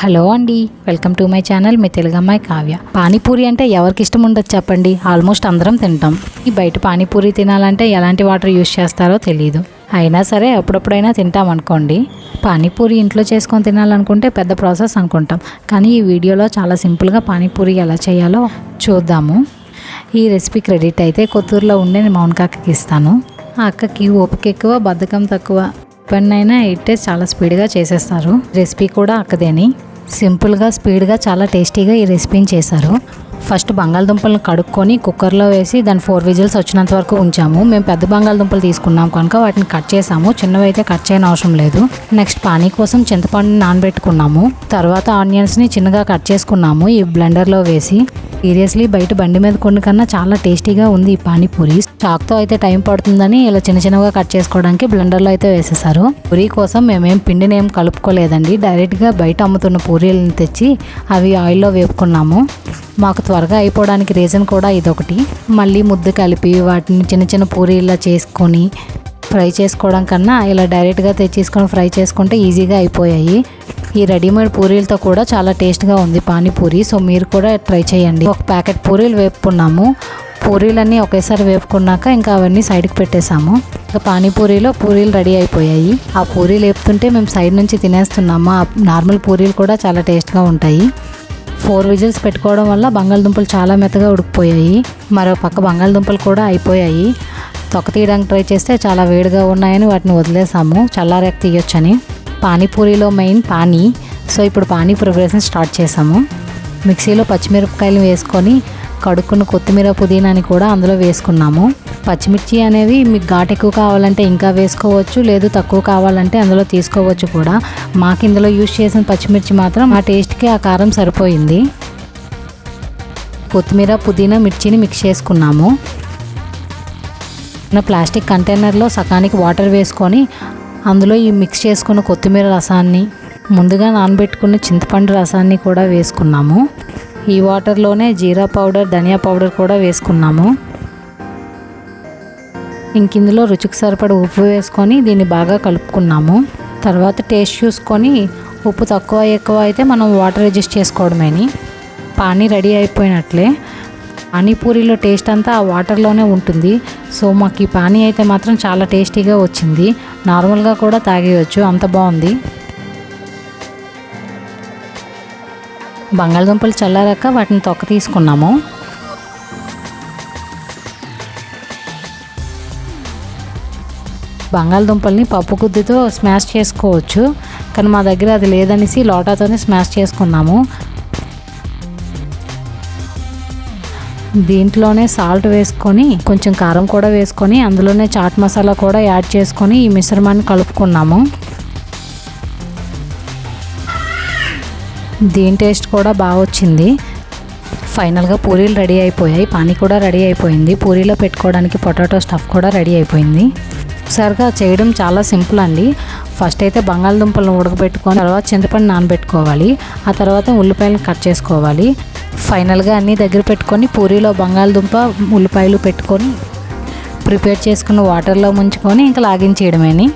Hello అండి welcome to my channel మీ తెలుగు అమ్మాయి కావ్య. పానీపూరి అంటే ఎవరికి ఇష్టం ఉండదు చెప్పండి ఆల్మోస్ట్ అందరం తింటాం. ఈ బయట పానీపూరి తినాలంటే ఎలాంటి వాటర్ యూస్ చేస్తారో తెలియదు అయినా సరే అప్పుడప్పుడైనా తింటాం అనుకోండి. పానీపూరి ఇంట్లో చేసుకొని తినాలనుకుంటే పెద్ద ప్రాసెస్ అనుకుంటాం. కానీ ఈ వీడియోలో చాలా సింపుల్గా పానీపూరి ఎలా చేయాలో చూద్దాము. ఈ రెసిపీ క్రెడిట్ అయితే కొత్తూరులో ఉండే నేను మౌన్కాకి ఇస్తాను. ఆ అక్కకి ఓపిక ఎక్కువ బద్ధకం తక్కువ. అయినా ఇట్టే చాలా స్పీడ్గా చేసేస్తారు. రెసిపీ కూడా అక్కదేని. సింపుల్గా స్పీడ్గా చాలా టేస్టీగా ఈ రెసిపీని చేశారు. ఫస్ట్ బంగాళదుంపలను కడుక్కొని కుక్కర్లో వేసి దాని ఫోర్ విజిల్స్ వచ్చినంత వరకు ఉంచాము. మేము పెద్ద బంగాళదుంపలు తీసుకున్నాం కనుక వాటిని కట్ చేసాము. చిన్నవి అయితే కట్ చేయని అవసరం లేదు. నెక్స్ట్ పానీ కోసం చింతపండుని నానబెట్టుకున్నాము. తర్వాత ఆనియన్స్ని చిన్నగా కట్ చేసుకున్నాము. ఈ బ్లెండర్లో వేసి సీరియస్లీ బయట బండి మీద కొన్ని కన్నా చాలా టేస్టీగా ఉంది ఈ పానీపూరి. చాక్తో అయితే టైం పడుతుందని ఇలా చిన్న చిన్నగా కట్ చేసుకోవడానికి బ్లెండర్లో అయితే వేసేసారు పూరి కోసం మేమేం పిండిని ఏం కలుపుకోలేదండి. డైరెక్ట్గా బయట అమ్ముతున్న పూరీలను తెచ్చి అవి ఆయిల్లో వేపుకున్నాము. మాకు త్వరగా అయిపోవడానికి రీజన్ కూడా ఇదొకటి. మళ్ళీ ముద్ద కలిపి వాటిని చిన్న చిన్న పూరీలా చేసుకొని ఫ్రై చేసుకోవడం కన్నా ఇలా డైరెక్ట్గా తెచ్చేసుకొని ఫ్రై చేసుకుంటే ఈజీగా అయిపోయాయి. ఈ రెడీమేడ్ పూరీలతో కూడా చాలా టేస్ట్గా ఉంది పానీపూరి. సో మీరు కూడా ట్రై చేయండి. ఒక ప్యాకెట్ పూరీలు వేపుకున్నాము. పూరీలన్నీ ఒకేసారి వేపుకున్నాక ఇంకా అవన్నీ సైడ్కి పెట్టేశాము ఇంకా పానీపూరిలో పూరీలు రెడీ అయిపోయాయి. ఆ పూరీలు వేపుతుంటే మేము సైడ్ నుంచి తినేస్తున్నాము. ఆ నార్మల్ పూరీలు కూడా చాలా టేస్ట్గా ఉంటాయి. ఫోర్ విజిల్స్ పెట్టుకోవడం వల్ల బంగాళదుంపలు చాలా మెత్తగా ఉడికిపోయాయి. మరో పక్క బంగాళదుంపలు కూడా అయిపోయాయి. తొక్క తీయడానికి ట్రై చేస్తే చాలా వేడిగా ఉన్నాయని వాటిని వదిలేసాము. చల్లారాక తీయొచ్చని. పానీపూరిలో మెయిన్ పానీ. సో ఇప్పుడు పానీ ప్రిపరేషన్ స్టార్ట్ చేసాము. మిక్సీలో పచ్చిమిరపకాయలు వేసుకొని కడుక్కున్న కొత్తిమీర పుదీనాని కూడా అందులో వేసుకున్నాము. పచ్చిమిర్చి అనేవి మీకు ఘాటు ఎక్కువ కావాలంటే ఇంకా వేసుకోవచ్చు లేదు తక్కువ కావాలంటే అందులో తీసుకోవచ్చు కూడా. మాకు ఇందులో యూజ్ చేసిన పచ్చిమిర్చి మాత్రం ఆ టేస్ట్కి ఆ కారం సరిపోయింది. కొత్తిమీర పుదీనా మిర్చిని మిక్స్ చేసుకున్నాము. నా ప్లాస్టిక్ కంటైనర్లో సకానికి వాటర్ వేసుకొని అందులో ఈ మిక్స్ చేసుకున్న కొత్తిమీర రసాన్ని ముందుగా నానబెట్టుకున్న చింతపండు రసాన్ని కూడా వేసుకున్నాము. ఈ వాటర్లోనే జీరా పౌడర్ ధనియా పౌడర్ కూడా వేసుకున్నాము. ఇంక ఇందులో రుచికి సరిపడ ఉప్పు వేసుకొని దీన్ని బాగా కలుపుకున్నాము. తర్వాత టేస్ట్ చూసుకొని ఉప్పు తక్కువ ఎక్కువ అయితే మనం వాటర్ అడ్జస్ట్ చేసుకోవడమేని. పానీ రెడీ అయిపోయినట్లే. పానీపూరిలో టేస్ట్ అంతా ఆ వాటర్లోనే ఉంటుంది. సో మాకు ఈ పానీ అయితే మాత్రం చాలా టేస్టీగా వచ్చింది. నార్మల్గా కూడా తాగేయచ్చు. అంత బాగుంది. బంగాళదుంపలు చల్లారాక వాటిని తొక్క తీసుకున్నాము. బంగాళదుంపల్ని పప్పు గుద్దితో స్మాష్ చేసుకోవచ్చు. కానీ మా దగ్గర అది లేదనేసి లోటాతోనే స్మాష్ చేసుకున్నాము. దీంట్లోనే సాల్ట్ వేసుకొని కొంచెం కారం కూడా వేసుకొని అందులోనే చాట్ మసాలా కూడా యాడ్ చేసుకొని ఈ మిశ్రమాన్ని కలుపుకున్నాము. దీని టేస్ట్ కూడా బాగా వచ్చింది. ఫైనల్గా పూరీలు రెడీ అయిపోయాయి. పానీ కూడా రెడీ అయిపోయింది. పూరీలో పెట్టుకోవడానికి పొటాటో స్టఫ్ కూడా రెడీ అయిపోయింది. ఒకసారిగా చేయడం చాలా సింపుల్ అండి. ఫస్ట్ అయితే బంగాళదుంపలను ఉడకబెట్టుకొని తర్వాత చింతపండు నానబెట్టుకోవాలి. ఆ తర్వాత ఉల్లిపాయలను కట్ చేసుకోవాలి. ఫైనల్గా అన్నీ దగ్గర పెట్టుకొని పూరీలో బంగాళదుంప ఉల్లిపాయలు పెట్టుకొని ప్రిపేర్ చేసుకున్న వాటర్లో ముంచుకొని ఇంకా లాగించేయడమేని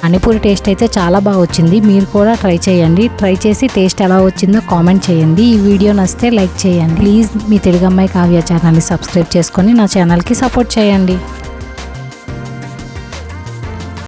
పానీపూరి టేస్ట్ అయితే చాలా బాగా వచ్చింది. మీరు కూడా ట్రై చేయండి. ట్రై చేసి టేస్ట్ ఎలా వచ్చిందో కామెంట్ చేయండి. ఈ వీడియో నచ్చితే లైక్ చేయండి. ప్లీజ్ మీ తెలుగు అమ్మాయి కావ్య ఛానల్ని సబ్స్క్రైబ్ చేసుకొని నా ఛానల్కి సపోర్ట్ చేయండి.